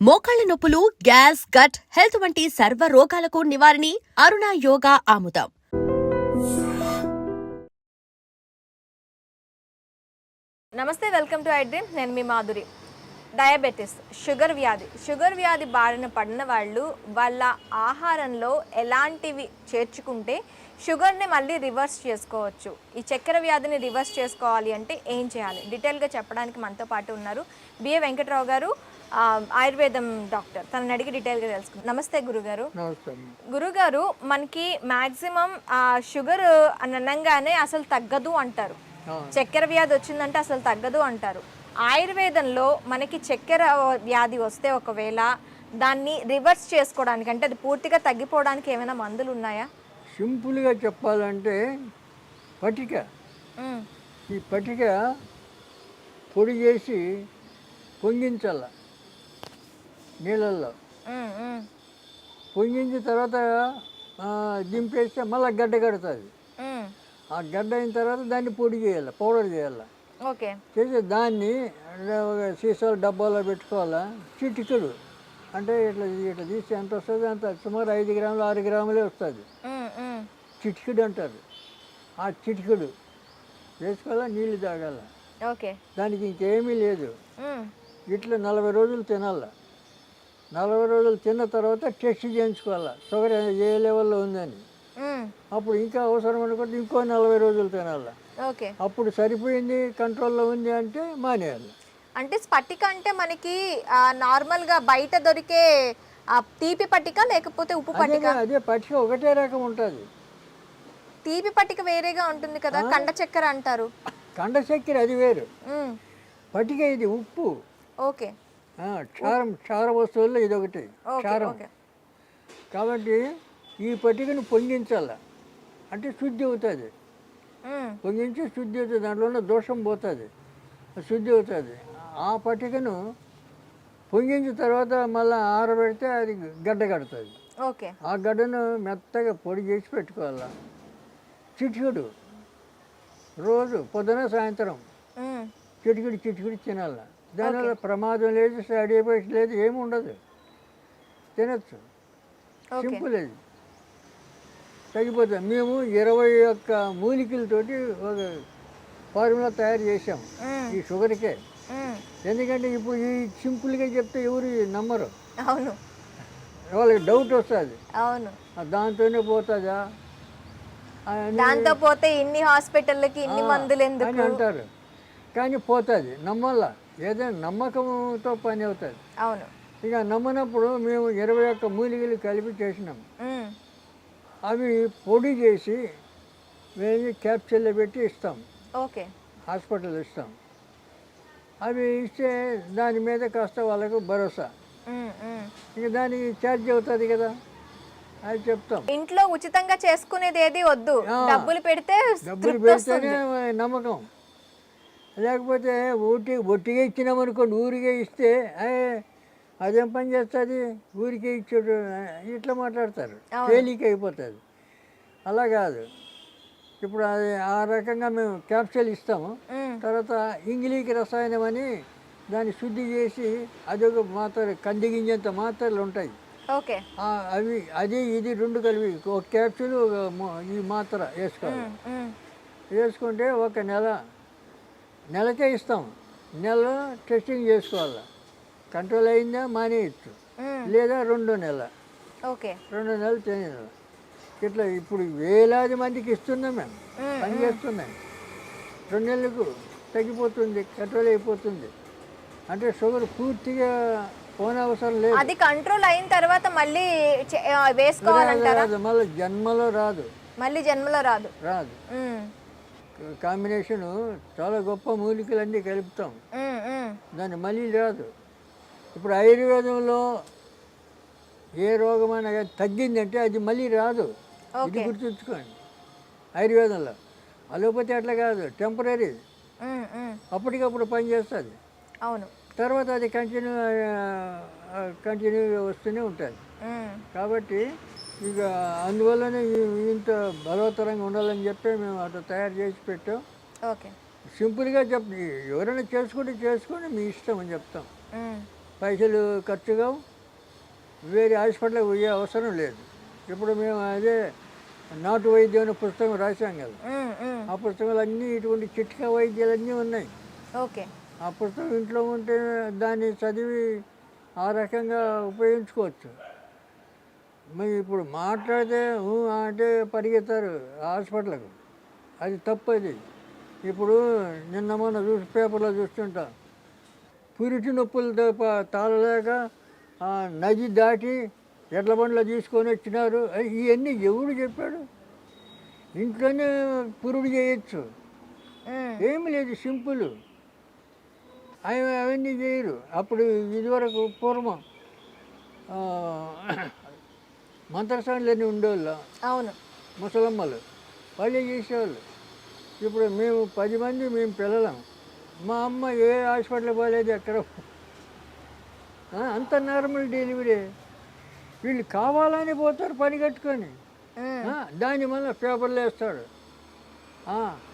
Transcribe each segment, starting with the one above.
మోకాళ్ళ నొప్పులు gas gut health వంటి సర్వ రోగాలకు నివారణి అరుణ యోగా ఆముదం. నమస్తే వెల్కమ్ టు ఐ నేను మీ మాధురి. డయాబెటీస్ షుగర్ వ్యాధి. షుగర్ వ్యాధి బారిన పడిన వాళ్ళు వాళ్ళ ఆహారంలో ఎలాంటివి చేర్చుకుంటే షుగర్ని మళ్ళీ రివర్స్ చేసుకోవచ్చు. ఈ చక్కెర వ్యాధిని రివర్స్ చేసుకోవాలి అంటే ఏం చేయాలి? డీటెయిల్గా చెప్పడానికి మనతో పాటు ఉన్నారు బిఏ వెంకట్రావు గారు ఆయుర్వేదం డాక్టర్. తనని అడిగి డీటెయిల్గా తెలుసుకుందాం. నమస్తే గురుగారు. గురుగారు మనకి మ్యాక్సిమం ఆ షుగర్ అని అనగానే అసలు తగ్గదు అంటారు. చక్కెర వ్యాధి వచ్చిందంటే అసలు తగ్గదు అంటారు. ఆయుర్వేదంలో మనకి చక్కెర వ్యాధి వస్తే ఒకవేళ దాన్ని రివర్స్ చేసుకోవడానికి అంటే అది పూర్తిగా తగ్గిపోవడానికి ఏమైనా మందులు ఉన్నాయా? సింపుల్గా చెప్పాలంటే పటిక. ఈ పటిక పొడి చేసి పొంగించాల. నీళ్ళల్లో. పొంగించిన తర్వాత దింపేస్తే మళ్ళీ గడ్డ కడుతుంది. ఆ గడ్డ అయిన తర్వాత దాన్ని పొడి చేయాలి పౌడర్ చేయాలి. ఓకే. చేసి దాన్ని ఒక సీసాలు డబ్బాలో పెట్టుకోవాలా? చిటికెడు అంటే ఇట్లా ఇట్లా తీసి ఎంత వస్తుంది? అంత సుమారు ఐదు గ్రాములు ఆరు గ్రాములే వస్తుంది. చిటికెడు అంటారు. ఆ చిటికెడు వేసుకోవాలా? నీళ్ళు తాగాల? ఓకే. దానికి ఇంకేమీ లేదు. ఇట్లా నలభై రోజులు తినాల? నలభై రోజులు తిన్న తర్వాత టెస్ట్ చేయించుకోవాలా? షుగర్ ఏ లెవెల్లో ఉందని. అప్పుడు ఇంకా అవసరం అనుకుంటే ఇంకో నలభై రోజులు తినాల? ఓకే. అప్పుడు సరిపోయింది కంట్రోల్లో ఉంది అంటే మానేయాలి. అంటే స్పటిక అంటే మనకి నార్మల్గా బయట దొరికే తీపి పట్టిక లేకపోతే ఉప్పు పట్టిక అదే పట్టిక ఒకటే రకం ఉంటుంది. తీపి పట్టిక వేరేగా ఉంటుంది కదా కండ చక్కెర అంటారు. కండ చక్కెర అది వేరు. పట్టిక ఇది ఉప్పు. ఓకే. క్షారం క్షార వస్తువుల్లో ఇది ఒకటి క్షారం. కాబట్టి ఈ పట్టికను పొంగించాల. అంటే శుద్ధి అవుతుంది. పొంగించి శుద్ధి అవుతుంది. దాంట్లో ఉన్న దోషం పోతుంది. శుద్ధి అవుతుంది. ఆ పట్టికను పొంగించిన తర్వాత మళ్ళీ ఆరబెడితే అది గడ్డ కడుతుంది. ఓకే. ఆ గడ్డను మెత్తగా పొడి చేసి పెట్టుకోవాలి. చిటికుడు. రోజు పొద్దున సాయంత్రం చిటికుడు చిటికుడు తినాలి. దానివల్ల ప్రమాదం లేదు సైడ్ ఎఫెక్ట్ లేదు ఏమి ఉండదు. తినచ్చు. సింపుల్ అది. తగ్గిపోతుంది. మేము ఇరవై ఒక్క మూలికలతోటి ఒక ఫార్ములా తయారు చేసాం ఈ షుగర్కే. ఎందుకంటే ఇప్పుడు ఈ సింపుల్గా చెప్తే ఎవరు నమ్మరు. అవును. వాళ్ళకి డౌట్ వస్తుంది. అవును. దాంతోనే పోతుందా? దాంతో పోతే ఇన్ని హాస్పిటల్లకి ఇన్ని మందులు ఎందుకు అంటారు. కానీ పోతుంది. నమ్మల్లా. ఏదైనా నమ్మకంతో పని అవుతుంది. అవును. ఇక నమ్మనప్పుడు మేము ఇరవై ఒక్క మూలికలు కలిపి చేసినాం. అవి పొడి చేసి వేసి క్యాప్చర్లో పెట్టి ఇస్తాం. ఓకే. హాస్పిటల్ ఇస్తాం. అవి ఇస్తే దాని మీద కాస్త వాళ్ళకు భరోసా. ఇక దానికి ఛార్జ్ అవుతుంది కదా. అది చెప్తాం. ఇంట్లో ఉచితంగా చేసుకునేది ఏది వద్దు. డబ్బులు పెడితే డబ్బులు పెడితేనే నమ్మకం. లేకపోతే ఊటి ఒట్టిగా ఇచ్చినామనుకోండి ఊరికే ఇస్తే "ఏ, అదేం పని చేస్తుంది? ఊరికే ఇచ్చాడు ఇట్లా మాట్లాడతారు. తేలిక అయిపోతుంది. అలా కాదు. ఇప్పుడు అది ఆ రకంగా మేము క్యాప్సూల్ ఇస్తాము. తర్వాత ఇంగిలీకి రసాయనం అని దాన్ని శుద్ధి చేసి అదొక మాత్ర కంది గింజంత మాత్రలు ఉంటాయి. ఓకే. అవి అది ఇది రెండు కలిపి ఒక క్యాప్సూల్ ఈ మాత్ర వేసుకోవాలి. వేసుకుంటే ఒక నెల నెలకే ఇస్తాం. నెల టెస్టింగ్ చేసుకోవాలి? కంట్రోల్ అయిందా? మానేయచ్చు. లేదా రెండో నెల. ఓకే. రెండు నెలలు తినేది ఇట్లా ఇప్పుడు వేలాది మందికి ఇస్తున్నాం మేము. పని చేస్తున్నాం. రెండు నెలలకు తగ్గిపోతుంది కంట్రోల్ అయిపోతుంది. అంటే షుగర్ పూర్తిగా పోనే అవసరం లేదు. అది కంట్రోల్ అయిన తర్వాత మళ్ళీ వేసుకోవాలంటారా? మళ్ళీ జన్మలో రాదు. మళ్ళీ జన్మలో రాదు. రాదు. కాంబినేషను చాలా గొప్ప మూలికలన్నీ కలుపుతాం. దాన్ని మళ్ళీ రాదు. ఇప్పుడు ఆయుర్వేదంలో ఏ రోగమైనా కానీ తగ్గిందంటే అది మళ్ళీ రాదు. ఇది. గుర్తుంచుకోండి. ఆయుర్వేదంలో. అలోపతి అట్లా కాదు టెంపరీ. అప్పటికప్పుడు పనిచేస్తుంది అవును. తర్వాత అది కంటిన్యూ కంటిన్యూగా వస్తూనే ఉంటుంది. కాబట్టి ఇక అందువల్లనే ఇంత బలవత్తరంగా ఉండాలని చెప్పి మేము అట్లా తయారు చేసి పెట్టాం. ఓకే. సింపుల్గా చెప్ ఎవరైనా చేసుకుంటే చేసుకోండి మీ ఇష్టం అని చెప్తాం. పైసలు ఖర్చు కావు. వేరే హాస్పిటల్కి పోయే అవసరం లేదు. ఇప్పుడు మేము అదే నాటు వైద్యం అనే పుస్తకం రాసాం కదా. ఆ పుస్తకాలు అన్నీ ఇటువంటి చిట్కా వైద్యాలు అన్నీ ఉన్నాయి. ఓకే. ఆ పుస్తకం ఇంట్లో ఉంటే దాన్ని చదివి ఆ రకంగా ఉపయోగించుకోవచ్చు. మరి ఇప్పుడు మాట్లాడితే అంటే పరిగెత్తారు హాస్పిటల్కు. అది తప్పది ఇప్పుడు నిన్న మొన్న చూసి పేపర్లో చూస్తుంటా. పురిటి నొప్పులు తప్ప తాళలేక నది దాటి ఎడ్ల బండ్లో తీసుకొని వచ్చినారు. ఇవన్నీ ఎవడు చెప్పాడు? ఇంట్లోనే పురుడు చేయొచ్చు. ఏమి లేదు సింపుల్. అవి అవన్నీ చేయరు. అప్పుడు ఇదివరకు పూర్వం ఆ, మంత్రసానులన్నీ ఉండేవాళ్ళు. అవును. ముసలమ్మలు వాళ్ళే చేసేవాళ్ళు. ఇప్పుడు మేము పది మంది మేము పిల్లలం. మా అమ్మ ఏ హాస్పిటల్ పోలేదు ఎక్కడ. అంత నార్మల్ డెలివరీ. వీళ్ళు కావాలని పోతారు పని కట్టుకొని. దాన్ని మళ్ళీ పేపర్లు వేస్తాడు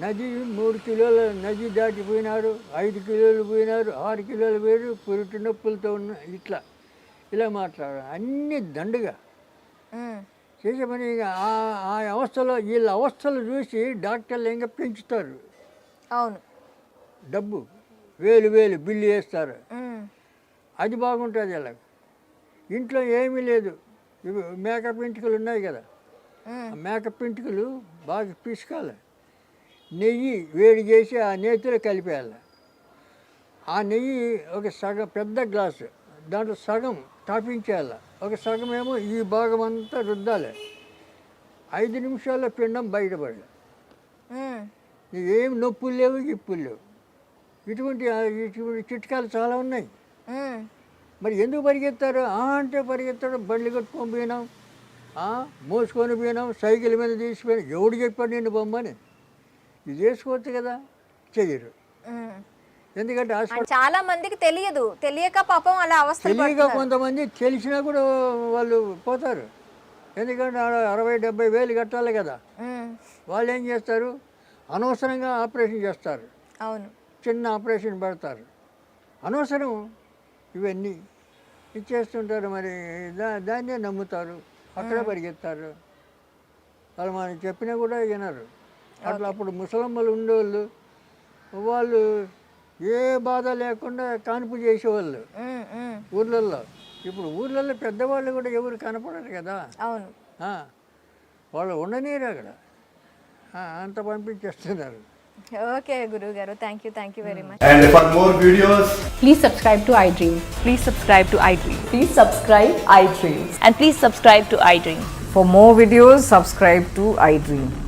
నది మూడు కిలోలు నది దాటిపోయినారు ఐదు కిలోలు పోయినారు ఆరు కిలోలు పోయారు పురుటి నొప్పులతో ఉన్న ఇట్లా. ఇలా మాట్లాడారు. అన్ని దండుగా. మ్మ్. చేసే పని ఇక ఆ ఆ అవస్థలో వీళ్ళ అవస్థలు చూసి డాక్టర్లు ఇంకా పెంచుతారు. అవును. డబ్బు వేలు వేలు బిల్లు వేస్తారు. అది బాగుంటుంది ఇలా ఇంట్లో ఏమీ లేదు. మేకప్ ఇంటికలు ఉన్నాయి కదా. మేకప్ ఇంటికలు బాగా పిసుకాలి. నెయ్యి వేడి చేసి ఆ నేతిలో కలిపేయాలి. ఆ నెయ్యి ఒక సగం పెద్ద గ్లాసు దాంట్లో సగం తాపించేయాలి. ఒక సగం ఏమో ఈ భాగం అంతా రుద్దాలి. ఐదు నిమిషాల్లో పిండం బయటపడాలి. ఏం నొప్పులు లేవు గిప్పులు లేవు. ఇటువంటి ఇటువంటి చిట్కాలు చాలా ఉన్నాయి. మరి ఎందుకు పరిగెత్తారు? ఆ అంటే పరిగెత్తాడు బండ్లు కట్టుకొని పోయినాం. మోసుకొని పోయినాం సైకిల్ మీద తీసిపోయినాం. ఎవడు చెప్పాడు నేను బొమ్మని? ఇది చేసుకోవచ్చు కదా చెయ్యరు. ఎందుకంటే హాస్పిటల్ చాలా మందికి తెలియదు. తెలియక పాపం అలా తెలియక పడుతున్నారు. కొంతమంది తెలిసినా కూడా వాళ్ళు పోతారు. ఎందుకంటే అరవై డెబ్బై వేలు కట్టాలి కదా. వాళ్ళు ఏం చేస్తారు? అనవసరంగా ఆపరేషన్ చేస్తారు. అవును. చిన్న ఆపరేషన్ పెడతారు. అనవసరం ఇవన్నీ. ఇచ్చేస్తుంటారు మరి. దా దాన్నే నమ్ముతారు. అక్కడే పరిగెత్తారు. వాళ్ళు మనం చెప్పినా కూడా వినరు. అట్లా అప్పుడు ముసలమ్మలు ఉండేవాళ్ళు. వాళ్ళు ఏ బాధ లేకుండా కాన్పు చేసేవాళ్ళు. ఊర్లల్లో ఇప్పుడు ఊర్లలో పెద్దవాళ్ళు కూడా ఎవరు కనపడరు కదా అవును ఆ, వాళ్ళు ఉండనీరు అక్కడ ఆ, అంత పంపించేస్తున్నారు ఓకే గురువు గారు thank you thank you very much And for more videos, Please subscribe to iDream. Please subscribe to iDream. Please subscribe iDream. And please subscribe to iDream. For more videos, subscribe to iDream. please like, share, and